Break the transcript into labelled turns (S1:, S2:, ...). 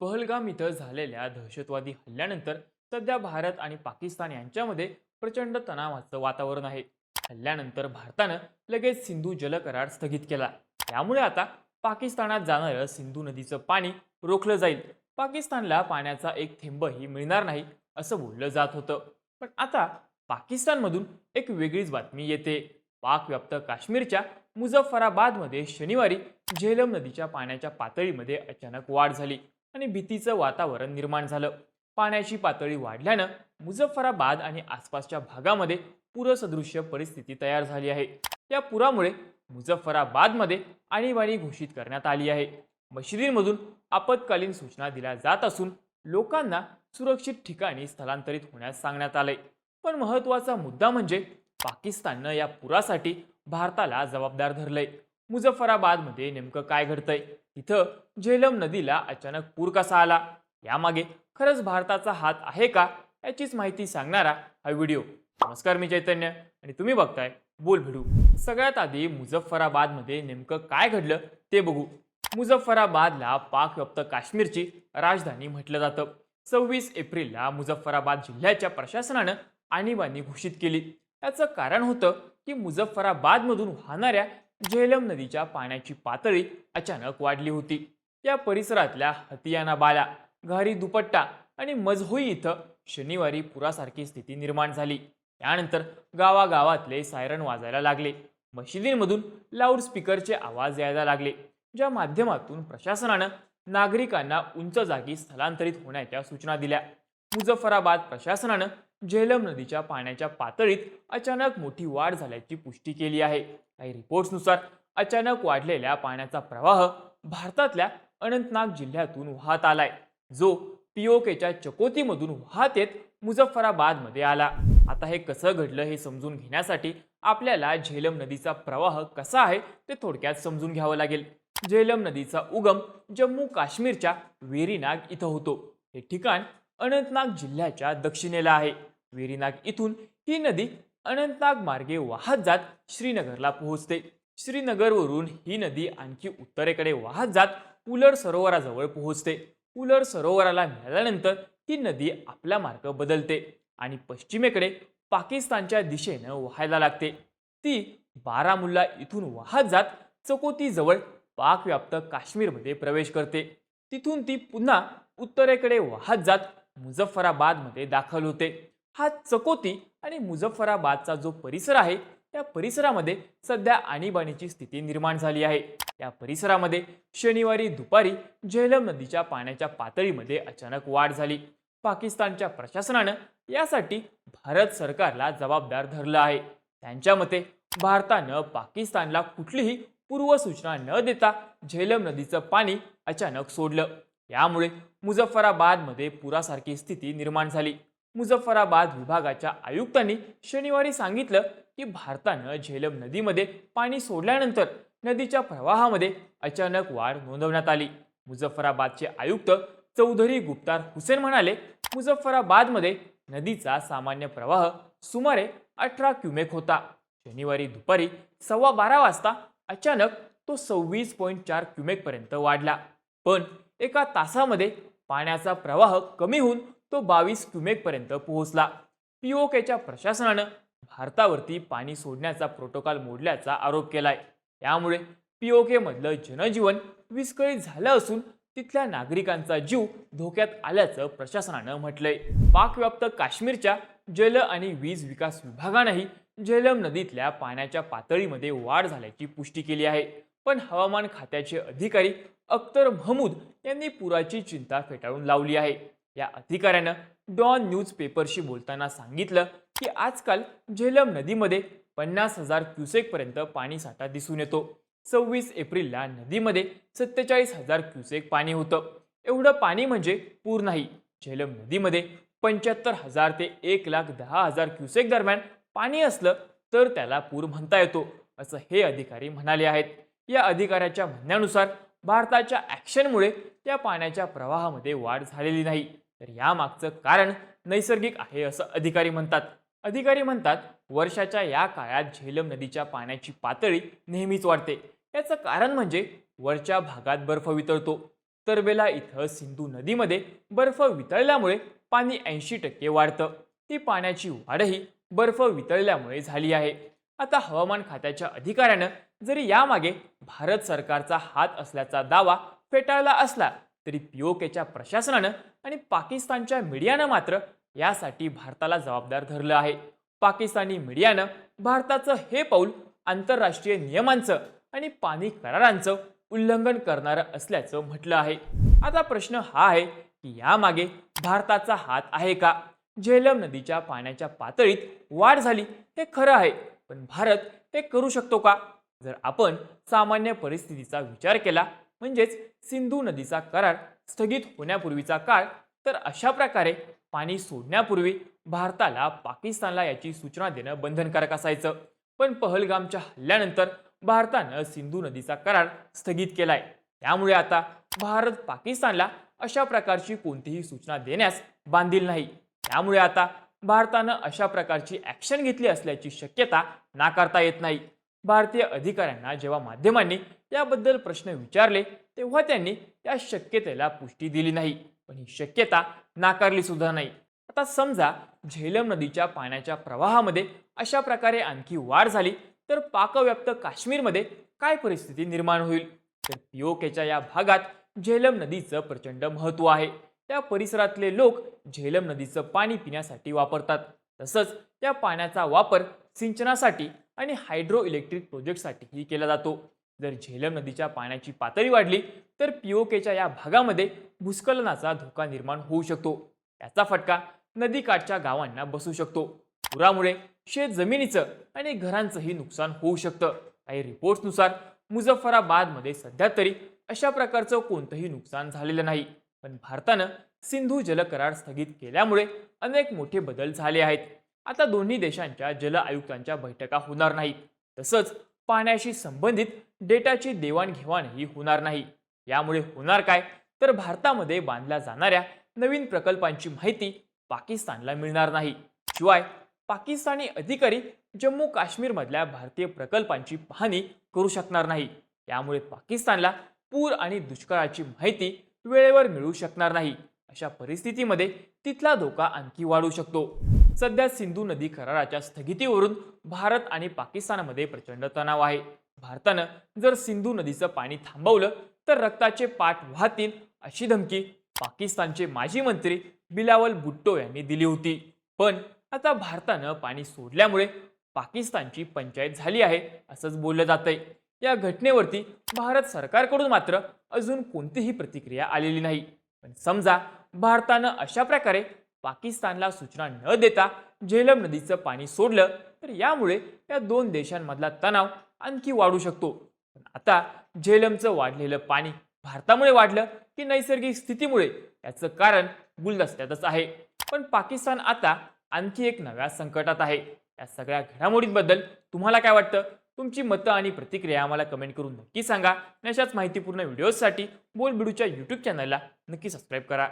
S1: पहलगाम इथं झालेल्या दहशतवादी हल्ल्यानंतर सध्या भारत आणि पाकिस्तान यांच्यामध्ये प्रचंड तणावाचं वातावरण आहे. हल्ल्यानंतर भारतानं लगेच सिंधू जल करार स्थगित केला. त्यामुळे आता पाकिस्तानात जाणारं सिंधू नदीचं पाणी रोखलं जाईल. पाकिस्तानला पाण्याचा एक थेंबही मिळणार नाही असं बोललं जात होतं. पण आता पाकिस्तानमधून एक वेगळीच बातमी येते. पाकव्याप्त काश्मीरच्या मुझफ्फराबादमध्ये शनिवारी झेलम नदीच्या पाण्याच्या पातळीमध्ये अचानक वाढ झाली. आणि भीतीचं वातावरण निर्माण झालं. पाण्याची पातळी वाढल्यानं मुझफ्फराबाद आणि आसपासच्या भागामध्ये पूरसदृश्य परिस्थिती तयार झाली आहे. या पुरामुळे मुझफ्फराबादमध्ये आणीबाणी घोषित करण्यात आली आहे. मशिदींमधून आपत्कालीन सूचना दिल्या जात असून लोकांना सुरक्षित ठिकाणी स्थलांतरित होण्यास सांगण्यात आलंय. पण महत्त्वाचा मुद्दा म्हणजे पाकिस्ताननं या पुरासाठी भारताला जबाबदार धरलंय. मुझफ्फराबादमध्ये नेमकं काय घडतंय? इथं झेलम नदीला अचानक पूर कसा आला? यामागे खरंच भारताचा हात आहे का? याचीच माहिती सांगणारा हा व्हिडिओ. नमस्कार मी चैतन्य आणि तुम्ही बघताय बोल भिडू सगळ्यात आधी मुझफ्फराबादमध्ये नेमकं काय घडलं ते बघू. मुझफ्फराबादला पाकव्याप्त काश्मीरची राजधानी म्हटलं जातं. सव्वीस एप्रिलला मुझफ्फराबाद जिल्ह्याच्या प्रशासनानं आणीबाणी घोषित केली. याचं कारण होतं की मुझफ्फराबादमधून वाहणाऱ्या झेलम नदीच्या पाण्याची पातळी अचानक वाढली होती. या परिसरातल्या हतियाना बाला घारी दुपट्टा आणि मजहोई इथं शनिवारी पुरासारखी स्थिती निर्माण झाली. त्यानंतर गावागावातले सायरन वाजायला लागले. मशिदींमधून लाऊडस्पीकरचे आवाज यायला लागले ज्या माध्यमातून प्रशासनानं नागरिकांना उंच जागी स्थलांतरित होण्याच्या सूचना दिल्या. मुझफ्फराबाद प्रशासनानं झेलम नदीच्या पाण्याच्या पातळीत अचानक मोठी वाढ झाल्याची पुष्टी केली आहे. काही रिपोर्ट्सनुसार अचानक वाढलेल्या पाण्याचा प्रवाह भारतातल्या अनंतनाग जिल्ह्यातून वाहत आलाय. जो पीओकेच्या चकोतीमधून वाहत येत मुझफ्फराबादमध्ये आला. आता हे कसं घडलं हे समजून घेण्यासाठी आपल्याला झेलम नदीचा प्रवाह कसा आहे ते थोडक्यात समजून घ्यावं लागेल. झेलम नदीचा उगम जम्मू काश्मीरच्या वेरीनाग इथं होतो. हे ठिकाण अनंतनाग जिल्ह्याच्या दक्षिणेला आहे. वेरीनाग इथून ही नदी अनंतनाग मार्गे वाहत जात श्रीनगरला पोहोचते. श्रीनगरवरून ही नदी आणखी उत्तरेकडे वाहत जात उलर सरोवराजवळ पोहोचते. उलर सरोवराला मिळाल्यानंतर ही नदी आपला मार्ग बदलते आणि पश्चिमेकडे पाकिस्तानच्या दिशेनं वाहायला लागते. ती बारामुल्ला इथून वाहत जात चकोतीजवळ पाकव्याप्त काश्मीरमध्ये प्रवेश करते. तिथून ती पुन्हा उत्तरेकडे वाहत जात मुझफ्फराबादमध्ये दाखल होते. हा चकोती आणि मुझफ्फराबादचा जो परिसर आहे त्या परिसरामध्ये सध्या आणीबाणीची स्थिती निर्माण झाली आहे. या परिसरामध्ये शनिवारी दुपारी झेलम नदीच्या पाण्याच्या पातळीमध्ये अचानक वाढ झाली. पाकिस्तानच्या प्रशासनानं यासाठी भारत सरकारला जबाबदार धरलं आहे. त्यांच्या मते भारतानं पाकिस्तानला कुठलीही पूर्वसूचना न देता झेलम नदीचं पाणी अचानक सोडलं. यामुळे मुझफ्फराबादमध्ये पुरासारखी स्थिती निर्माण झाली. मुझफ्फराबाद विभागाच्या आयुक्तांनी शनिवारी सांगितलं की भारतानं झेलम नदीमध्ये पाणी सोडल्यानंतर नदीच्या प्रवाहामध्ये अचानक वाढ नोंदवण्यात आली. मुझफ्फराबादचे आयुक्त चौधरी गुप्तार हुसेन म्हणाले मुझफ्फराबादमध्ये नदीचा सामान्य प्रवाह सुमारे अठरा क्युमेक होता. शनिवारी दुपारी सव्वा बारा वाजता अचानक तो सव्वीस पॉईंट चार क्युमेकपर्यंत वाढला. पण एका तासामध्ये पाण्याचा प्रवाह कमी होऊन तो बावीस क्युमेकपर्यंत पोहोचला. पीओकेच्या प्रशासनानं भारतावरती पाणी सोडण्याचा प्रोटोकॉल मोडल्याचा आरोप केलाय. त्यामुळे पीओकेमधलं जनजीवन विस्कळीत झालं असून तिथल्या नागरिकांचा जीव धोक्यात आल्याचं प्रशासनानं म्हटलंय. पाकव्याप्त काश्मीरच्या जल आणि वीज विकास विभागानंही झेलम नदीतल्या पाण्याच्या पातळीमध्ये वाढ झाल्याची पुष्टी केली आहे. पण हवामान खात्याचे अधिकारी अख्तर महमूद यांनी पुराची चिंता फेटाळून लावली आहे. या अधिकाऱ्यानं डॉन न्यूज पेपरशी बोलताना सांगितलं की आजकाल झेलम नदीमध्ये पन्नास हजार क्युसेकपर्यंत पाणीसाठा पाणी साठा दिसून येतो. सव्वीस एप्रिलला नदीमध्ये सत्तेचाळीस हजार क्युसेक पाणी होतं. एवढं पाणी म्हणजे पूर नाही. झेलम नदीमध्ये पंच्याहत्तर हजार ते एक लाख दहा हजार क्युसेक दरम्यान पाणी असलं तर त्याला पूर म्हणता येतो असं हे अधिकारी म्हणाले आहेत. या अधिकाऱ्याच्या म्हणण्यानुसार भारताच्या ॲक्शनमुळे त्या पाण्याच्या प्रवाहामध्ये वाढ झालेली नाही. तर यामागचं कारण नैसर्गिक आहे असं अधिकारी म्हणतात. अधिकारी म्हणतात वर्षाच्या या काळात झेलम नदीच्या पाण्याची पातळी नेहमीच वाढते. याचं कारण म्हणजे वरच्या भागात बर्फ वितळतो. तरबेला इथं सिंधू नदीमध्ये बर्फ वितळल्यामुळे पाणी ऐंशी टक्के वाढतं. ती पाण्याची वाढही बर्फ वितळल्यामुळे झाली आहे. आता हवामान खात्याच्या अधिकाऱ्यानं जरी यामागे भारत सरकारचा हात असल्याचा दावा फेटाळला असला तरी पीओकेच्या प्रशासनानं आणि पाकिस्तानच्या मीडियानं मात्र यासाठी भारताला जबाबदार धरलं आहे. पाकिस्तानी मीडियानं भारताचं हे पाऊल आंतरराष्ट्रीय नियमांचं आणि पाणी करारांचं उल्लंघन करणारं असल्याचं म्हटलं आहे. आता प्रश्न हा आहे की यामागे भारताचा हात आहे का? झेलम नदीच्या पाण्याच्या पातळीत वाढ झाली हे खरं आहे पण भारत हे करू शकतो का? जर आपण सामान्य परिस्थितीचा विचार केला म्हणजेच सिंधू नदीचा करार स्थगित होण्यापूर्वीचा काळ तर अशा प्रकारे पाणी सोडण्यापूर्वी भारताला पाकिस्तानला याची सूचना देणं बंधनकारक असायचं. पण पहलगामच्या हल्ल्यानंतर भारतानं सिंधू नदीचा करार स्थगित केलाय. त्यामुळे आता भारत पाकिस्तानला अशा प्रकारची कोणतीही सूचना देण्यास बांधील नाही. त्यामुळे आता भारतानं अशा प्रकारची ॲक्शन घेतली असल्याची शक्यता नाकारता येत नाही. भारतीय अधिकाऱ्यांना जेव्हा माध्यमांनी याबद्दल प्रश्न विचारले तेव्हा त्यांनी त्या शक्यतेला पुष्टी दिली नाही. पण ही शक्यता नाकारली सुद्धा नाही. आता समजा झेलम नदीच्या पाण्याच्या प्रवाहामध्ये अशा प्रकारे आणखी वाढ झाली तर पाकव्याप्त काश्मीरमध्ये काय परिस्थिती निर्माण होईल? तर पीओकेच्या या भागात झेलम नदीचं प्रचंड महत्त्व आहे. त्या परिसरातले लोक झेलम नदीचं पाणी पिण्यासाठी वापरतात. तसंच त्या पाण्याचा वापर सिंचनासाठी आणि हायड्रो इलेक्ट्रिक प्रोजेक्टसाठीही केला जातो. जर झेलम नदीच्या पाण्याची पातळी वाढली तर पीओकेच्या या भागामध्ये भूस्खलनाचा धोका निर्माण होऊ शकतो. याचा फटका नदीकाठच्या गावांना बसू शकतो. पुरामुळे शेत जमिनीचं आणि घरांचंही नुकसान होऊ शकतं. काही रिपोर्ट्सनुसार मुझफ्फराबादमध्ये सध्या तरी अशा प्रकारचं कोणतंही नुकसान झालेलं नाही. पण भारतानं सिंधू जल करार स्थगित केल्यामुळे अनेक मोठे बदल झाले आहेत. आता दोन्ही देशांच्या जल आयुक्तांच्या बैठका होणार नाहीत. तसंच पाण्याशी संबंधित डेटाची देवाणघेवाणही होणार नाही. यामुळे होणार काय? तर भारतामध्ये बांधल्या जाणाऱ्या नवीन प्रकल्पांची माहिती पाकिस्तानला मिळणार नाही. शिवाय पाकिस्तानी अधिकारी जम्मू काश्मीरमधल्या भारतीय प्रकल्पांची पाहणी करू शकणार नाही. यामुळे पाकिस्तानला पूर आणि दुष्काळाची माहिती वेळेवर मिळू शकणार नाही. अशा परिस्थितीमध्ये तिथला धोका आणखी वाढू शकतो. सध्या सिंधू नदी कराराच्या स्थगितीवरून भारत आणि पाकिस्तानमध्ये प्रचंड तणाव आहे. भारतानं जर सिंधू नदीचं पाणी थांबवलं तर रक्ताचे पाठ वाहतील अशी धमकी पाकिस्तानचे माजी मंत्री बिलावल भुट्टो यांनी दिली होती. पण आता भारतानं पाणी सोडल्यामुळे पाकिस्तानची पंचायत झाली आहे असंच बोललं जातंय. या घटनेवरती भारत सरकारकडून मात्र अजून कोणतीही प्रतिक्रिया आलेली नाही. पण समजा भारतानं अशा प्रकारे पाकिस्तानला सूचना न देता झेलम नदीचं पाणी सोडलं तर यामुळे या दोन देशांमधला तणाव आणखी वाढू शकतो. पण आता झेलमचं वाढलेलं पाणी भारतामुळे वाढलं की नैसर्गिक स्थितीमुळे? याचं कारण गुलदस्त्यातच आहे. पण पाकिस्तान आता आणखी एक नव्या संकटात आहे. या सगळ्या घडामोडींबद्दल तुम्हाला काय वाटतं? तुमची मतं आणि प्रतिक्रिया आम्हाला कमेंट करून नक्की सांगा. आणि अशाच माहितीपूर्ण व्हिडिओजसाठी बोलबिडूच्या यूट्यूब चॅनलला नक्की सबस्क्राईब करा.